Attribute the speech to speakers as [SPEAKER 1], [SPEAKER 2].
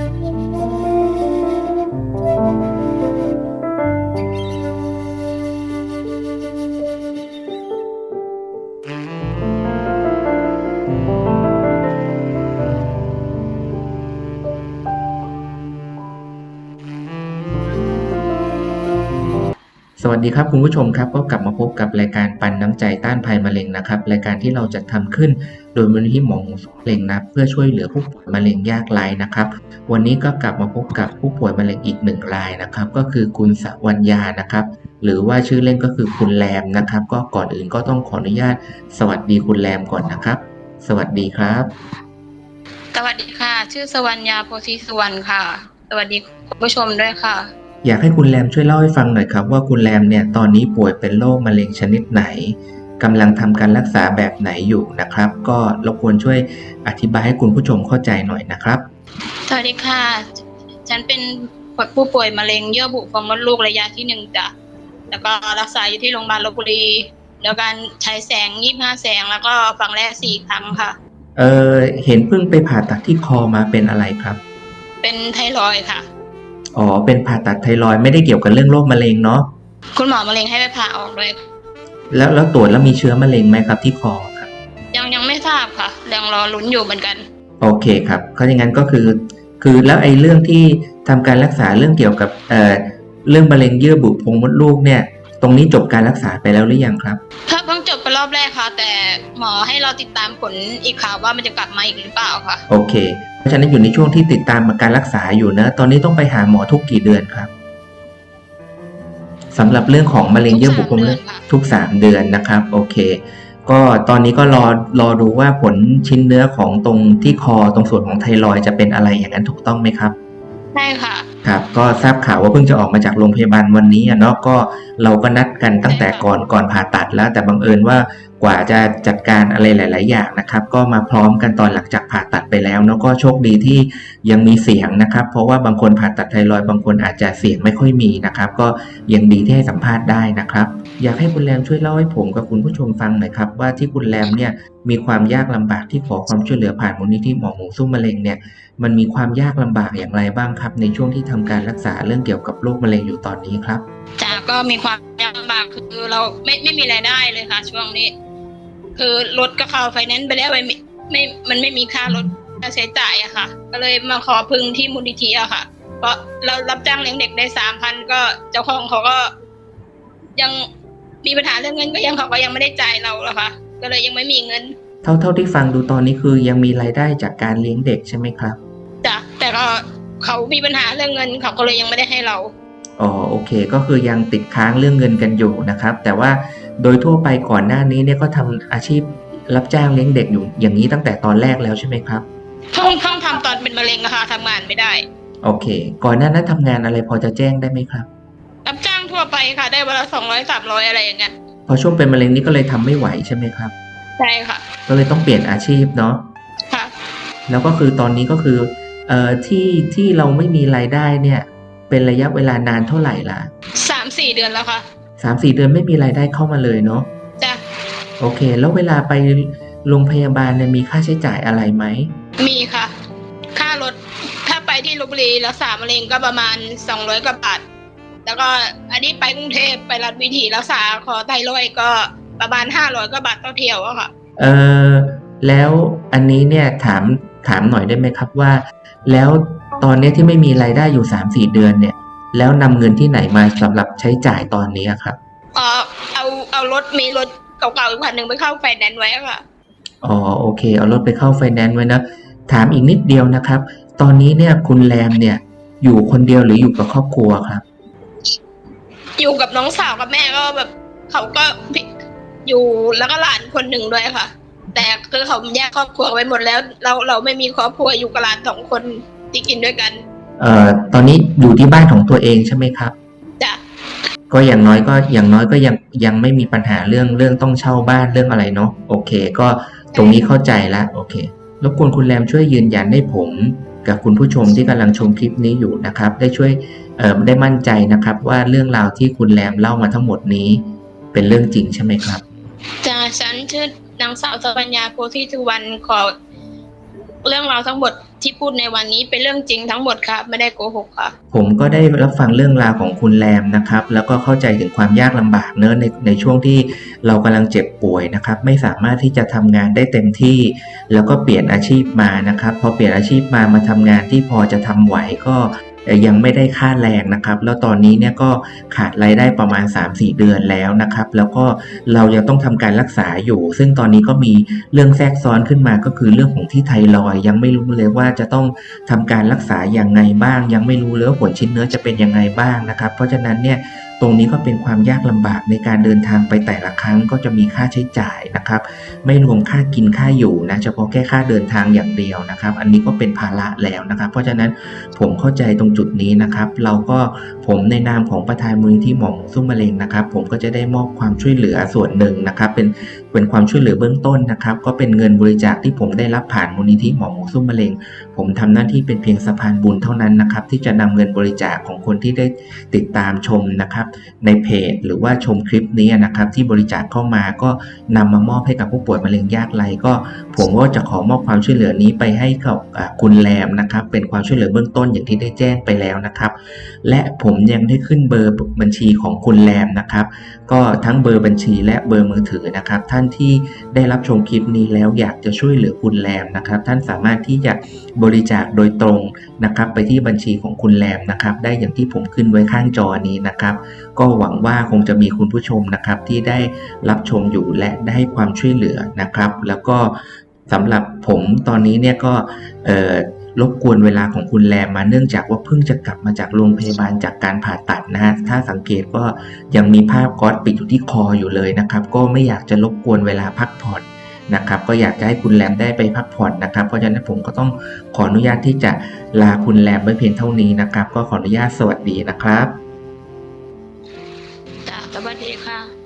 [SPEAKER 1] Bye. สวัสดีครับคุณผู้ชมครับก็กลับมาพบกับรายการปันน้ำใจต้านภัยมะเร็งนะครับรายการที่เราจะทำขึ้น โดยมูลนิธิหมอหมูสุมะเร็งนะเพื่อช่วยเหลือผู้ป่วยมะเร็งยากไร้นะครับ วันนี้ก็กลับมาพบกับผู้ป่วยมะเร็งอีกหนึ่งรายนะครับ ก็คือคุณสวัญญานะครับ หรือว่าชื่อเล่นก็คือคุณแรมนะครับ ก็ก่อนอื่นก็ต้องขออนุญาต สวัสดีคุณแรมก่อนนะครับ สวัสดีครับ
[SPEAKER 2] สวัสดีค่ะ ชื่อสวรรญาโพธิสุวรรณค่ะ สวัสดีคุณผู้ชมด้วยค่ะ
[SPEAKER 1] อยากให้คุณแรมช่วยเล่าให้ฟังหน่อยครับ ว่าคุณแรมเนี่ยตอนนี้ป่วยเป็นโรคมะเร็งชนิดไหนกำลังทำการรักษาแบบไหนอยู่นะครับ ก็รบกวนช่วยอธิบายให้คุณผู้ชมเข้าใจหน่อยนะครับ
[SPEAKER 2] สวัสดีค่ะ ฉันเป็นผู้ป่วยมะเร็งเยื่อบุฟองมดลูกระยะที่หนึ่งจ้ะแล้วก็รักษาอยู่ที่โรงพยาบาลลบบุรีแล้วการใช้แสงยี่ห้าแสงแล้วก็ฝังแรกสี่ครั้งค่ะ
[SPEAKER 1] เออเห็นเพิ่งไปผ่าตัดที่คอมาเป็นอะไรครับ
[SPEAKER 2] เป็นไทรอยด์ค่ะ
[SPEAKER 1] อ๋อ เป็นผ่าตัดไทรอยด์ไม่ได้เกี่ยวกับเรื่องโรคมะเร็งเนาะ
[SPEAKER 2] คุณหมอมะเร็งให้ไปผ่าออกเลย
[SPEAKER 1] แล้วแล้วตรวจแล้วมีเชื้อมะเร็งไหมครับที่คอครับ
[SPEAKER 2] ยังยังไม่ทราบค่ะยังรอลุ้นอยู่เหมือนกัน
[SPEAKER 1] โอเคครับเขาอย่างนั้นก็คือ คือแล้วไอ้เรื่องที่ทำการรักษาเรื่องเกี่ยวกับเอ่อเรื่องมะเร็งเยื่อบุโพรงมดลูกเนี่ย ตรงนี้จบการรักษาไปแล้วหรือยังครับ
[SPEAKER 2] ถ้าเพิ่งจบไปร อบแรกค่ะ แต่หมอให้เราติดตามผลอีกค่ะว่ามันจะกลับมาอีกหรือเปล่าค่ะ
[SPEAKER 1] โอเค เพราะฉะนั้นอยู่ในช่วงที่ติดตามการรักษาอยู่นะ ตอนนี้ต้องไปหาหมอทุกกี่เดือนครับสำหรับเรื่องของมะเร็งเยื่อบุโพรงมดลูก
[SPEAKER 2] ทุกสามเดือนค่ะ
[SPEAKER 1] ทุก 3 เดือนนะครับ โอเค ก็ตอนนี้ก็รอรอดูว่าผลชิ้นเนื้อของตรงที่คอตรงส่วนของไทรอยด์จะเป็นอะไรอย่างนั้นถูกต้องไหมครับ
[SPEAKER 2] ใช่ค่ะ
[SPEAKER 1] ครับก็ทราบข่าวว่าเพิ่งจะออกมาจากโรงพยาบาลวันนี้อะเนาะก็เราก็นัดกันตั้งแต่ก่อนก่อนผ่าตัดแล้ว แต่บังเอิญว่า กว่าจะจัดการอะไรหลาย ๆ อย่างนะครับ ก็มาพร้อมกันตอนหลังจากผ่าตัดไปแล้วเนาะก็โชคดีที่ยังมีเสียงนะครับ เพราะว่าบางคนผ่าตัดไทรอยบางคนอาจจะเสียงไม่ค่อยมีนะครับ ก็ยังดีที่ให้สัมภาษณ์ได้นะครับ อยากให้คุณแรมช่วยเล่าให้ผมกับคุณผู้ชมฟังหน่อยครับ ว่าที่คุณแรมเนี่ยมีความยากลำบากที่ขอความช่วยเหลือผ่านมูลนิธิหมอหมูสู้มะเร็งเนี่ยมันมีความยากลำบากอย่างไรบ้างครับ ในช่วงที่ทำการรักษาเรื่องเกี่ยวกับโรคมะเร็งอยู่ตอนนี้ครับ
[SPEAKER 2] จากก็มีความยากลำบากคือเราไม่ไม่มีรายได้เลยค่ะ ช่วงนี้ คือรถก็เข้าไฟแนนซ์ไปแล้วไม่ไม่ไม่มันไม่มีค่ารถค่าใช้จ่ายอะค่ะ ก็เลยมาขอพึ่งที่มูลนิธิอะค่ะ เพราะเรารับจ้างเลี้ยงเด็กได้สามพันก็เจ้าของเขาก็ ยังมีปัญหาเรื่องเงินก็ยังเขาก็ยังไม่ได้จ่ายเราหรอกค่ะ ก็เลยยังไม่มีเงิน
[SPEAKER 1] เท่าเท่าที่ฟังดูตอนนี้คือยังมีรายได้จากการเลี้ยงเด็กใช่ไหมครับ
[SPEAKER 2] จ้ะแต่ก็เขามีปัญหาเรื่องเงินเขาก็เลยยังไม่ได้ให้เรา
[SPEAKER 1] อ๋อโอเค ก็คือยังติดค้างเรื่องเงินกันอยู่นะครับ แต่ว่า โดยทั่วไปก่อนหน้านี้เนี่ยก็ทำอาชีพรับจ้างเลี้ยงเด็กอยู่อย่างนี้ตั้งแต่ตอนแรกแล้วใช่ไหมครับ
[SPEAKER 2] เพิ่งเพิ่งทำตอนเป็นมะเร็งอะค่ะทำงานไม่ได้
[SPEAKER 1] โอเค ก่อนหน้านั้นทำงานอะไรพอจะแจ้งได้ไหมครับ
[SPEAKER 2] รับจ้างทั่วไปค่ะ ได้วันละสองร้อยสามร้อยอะไรอย่างเงี้ย
[SPEAKER 1] พอช่วงเป็นมะเร็งนี้ก็เลยทำไม่ไหวใช่ไหมครับ
[SPEAKER 2] ใช่ค่ะ
[SPEAKER 1] ก็เลยต้องเปลี่ยนอาชีพเนาะ
[SPEAKER 2] ค่ะ
[SPEAKER 1] แล้วก็คือตอนนี้ก็คือ เอ่อ ที่ที่เราไม่มีรายได้เนี่ย เป็นระยะเวลานานเท่าไหร่ล่ะ
[SPEAKER 2] สามสี่เดือนแล้วค่ะ
[SPEAKER 1] สามสี่เดือนไม่มีรายได้เข้ามาเลยเนาะ
[SPEAKER 2] จ้ะ
[SPEAKER 1] โอเค แล้วเวลาไปโรงพยาบาลเนี่ยมีค่าใช้จ่ายอะไรไหม
[SPEAKER 2] มีค่ะ ค่ารถถ้าไปที่ลบบุรีรักษามะเร็งก็ประมาณสองร้อยกว่าบาทแล้วก็อันนี้ไปกรุงเทพไปรัฐวิถีรักษาคอไทรอยด์ก็ประมาณห้าร้อยกว่าบาทต่อเที่ยวอะค่ะ
[SPEAKER 1] เออแล้วอันนี้เนี่ยถามถามหน่อยได้ไหมครับว่า แล้วตอนเนี้ยที่ไม่มีรายได้อยู่สามสี่เดือนเนี่ย แล้วนำเงินที่ไหนมาสำหรับใช้จ่ายตอนนี้อะครับ
[SPEAKER 2] เออเอาเอารถมีรถเก่าๆอีกคันหนึ่งไปเข้าไฟแนนซ์ไว้อะค่ะ
[SPEAKER 1] อ๋อโอเค เอารถไปเข้าไฟแนนซ์ไว้นะ ถามอีกนิดเดียวนะครับ ตอนนี้เนี่ยคุณแรมเนี่ย อยู่คนเดียวหรืออยู่กับครอบครัวครับ
[SPEAKER 2] อยู่กับน้องสาวกับแม่ก็แบบเขาก็อยู่แล้วก็หลานคนหนึ่งด้วยค่ะ แต่คือเขาแยกครอบครัวไว้หมดแล้ว เราเราไม่มีครอบครัวอยู่กับหลานสองคนที่กินด้วยกัน
[SPEAKER 1] เอ่อตอนนี้อยู่ที่บ้านของตัวเองใช่ไหมครับ
[SPEAKER 2] จ้ะ
[SPEAKER 1] ก็อย่างน้อยก็อย่างน้อยก็ยังยังไม่มีปัญหาเรื่องเรื่องต้องเช่าบ้านเรื่องอะไรเนาะโอเค ก็ตรงนี้เข้าใจละโอเครบกวนคุณแรมช่วยยืนยันให้ผมกับคุณผู้ชมที่กำลังชมคลิปนี้อยู่นะครับ ได้ช่วยเอ่อได้มั่นใจนะครับ ว่าเรื่องราวที่คุณแรมเล่ามาทั้งหมดนี้ เป็นเรื่องจริงใช่ไหมครับ
[SPEAKER 2] จ้ะฉันชื่อนางสาวสปัญญาโพธิสุวรรณขอ เรื่องราวทั้งหมดที่พูดในวันนี้เป็นเรื่องจริงทั้งหมดค่ะไม่ได้โกหกค่ะ
[SPEAKER 1] ผมก็ได้รับฟังเรื่องราวของคุณแรมนะครับ แล้วก็เข้าใจถึงความยากลำบากเนอะในในช่วงที่เรากำลังเจ็บป่วยนะครับ ไม่สามารถที่จะทำงานได้เต็มที่ แล้วก็เปลี่ยนอาชีพมานะครับพอเปลี่ยนอาชีพมามาทำงานที่พอจะทำไหวก็ ยังไม่ได้ค่าแรงนะครับ แล้วตอนนี้เนี่ยก็ขาดรายได้ประมาณ 3-4 เดือนแล้วนะครับ แล้วก็เรายังต้องทำการรักษาอยู่ ซึ่งตอนนี้ก็มีเรื่องแทรกซ้อนขึ้นมาก็คือเรื่องของที่ไทรอยยังไม่รู้เลยว่าจะต้องทำการรักษาอย่างไงบ้าง ยังไม่รู้เลยว่าผลชิ้นเนื้อจะเป็นยังไงบ้างนะครับ เพราะฉะนั้นเนี่ย ตรงนี้ก็เป็นความยากลำบากในการเดินทางไปแต่ละครั้งก็จะมีค่าใช้จ่ายนะครับ ไม่รวมค่ากินค่าอยู่นะเฉพาะแค่ค่าเดินทางอย่างเดียวนะครับ อันนี้ก็เป็นภาระแล้วนะครับ เพราะฉะนั้นผมเข้าใจตรงจุดนี้นะครับ เราก็ผมในนามของประธานมูลนิธิหมอหมูซุ้มมะเร็งนะครับ ผมก็จะได้มอบความช่วยเหลือส่วนหนึ่งนะครับ เป็นเป็นความช่วยเหลือเบื้องต้นนะครับ ก็เป็นเงินบริจาคที่ผมได้รับผ่านมูลนิธิหมอหมูซุ้มมะเร็ง ผมทำหน้าที่เป็นเพียงสะพานบุญเท่านั้นนะครับ ที่จะนำเงินบริจาคของคนที่ได้ติดตามชมนะครับในเพจ หรือว่าชมคลิปนี้นะครับที่บริจาคเข้ามาก็นำมามอบให้กับผู้ป่วยมะเร็งยากไร้ก็ผมก็จะขอมอบความช่วยเหลือนี้ไปให้กับอ่าคุณแรมนะครับ เป็นความช่วยเหลือเบื้องต้นอย่างที่ได้แจ้งไปแล้วนะครับ และผมยังได้ขึ้นเบอร์บัญชีของคุณแรมนะครับ ก็ทั้งเบอร์บัญชีและเบอร์มือถือนะครับ ท่านที่ได้รับชมคลิปนี้แล้วอยากจะช่วยเหลือคุณแรมนะครับ ท่านสามารถที่จะบริจาคโดยตรงนะครับ ไปที่บัญชีของคุณแรมนะครับ ได้อย่างที่ผมขึ้นไว้ข้างจอนี้นะครับก็หวังว่าคงจะมีคุณผู้ชมนะครับที่ได้รับชมอยู่และได้ให้ความช่วยเหลือนะครับ แล้วก็สำหรับผมตอนนี้เนี่ยก็รบกวนเวลาของคุณแรมมาเนื่องจากว่าเพิ่งจะกลับมาจากโรงพยาบาลจากการผ่าตัดนะฮะถ้าสังเกตก็ยังมีภาพก๊อตปิดอยู่ที่คออยู่เลยนะครับ ก็ไม่อยากจะรบกวนเวลาพักผ่อนนะครับ ก็อยากจะให้คุณแรมได้ไปพักผ่อนนะครับ เพราะฉะนั้นผมก็ต้องขออนุญาตที่จะลาคุณแรมไว้เพียงเท่านี้นะครับ ก็ขออนุญาตสวัสดีนะครับ
[SPEAKER 2] สวัสดีค่ะ